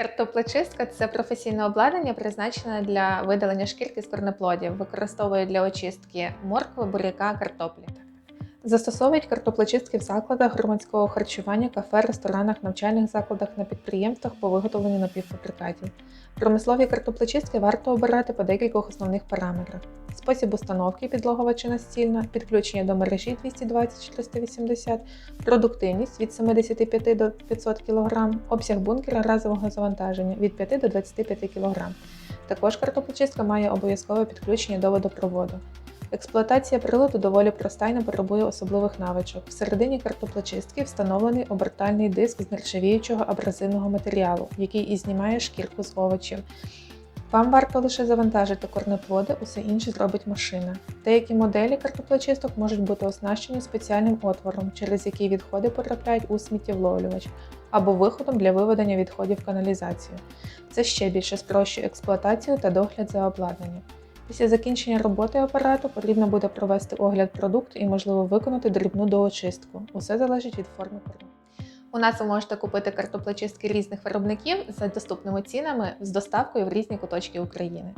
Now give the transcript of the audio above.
Картоплечистка це професійне обладнання, призначене для видалення шкірки з корнеплодів, використовує для очистки моркви, буряка, картоплі. Застосовують картоплечистки в закладах громадського харчування, кафе, ресторанах, навчальних закладах на підприємствах по виготовленню напівфабрикатів. Промислові картоплечистки варто обирати по декількох основних параметрах: спосіб установки підлогова чи настільна, підключення до мережі 220-380, продуктивність від 75 до 500 кг, обсяг бункера разового завантаження від 5 до 25 кг. Також картоплечистка має обов'язкове підключення до водопроводу. Експлуатація приладу доволі проста і не потребує особливих навичок. Всередині картоплечистки встановлений обертальний диск з нержавіючого абразивного матеріалу, який і знімає шкірку з овочів. Вам варто лише завантажити корнеплоди, усе інше зробить машина. Деякі моделі картоплечисток можуть бути оснащені спеціальним отвором, через який відходи потрапляють у сміттєвловлювач, або виходом для виведення відходів в каналізацію. Це ще більше спрощує експлуатацію та догляд за обладнанням. Після закінчення роботи апарату потрібно буде провести огляд продукту і, можливо, виконати дрібну доочистку. Усе залежить від форми продукту. У нас ви можете купити картоплечистки різних виробників за доступними цінами з доставкою в різні куточки України.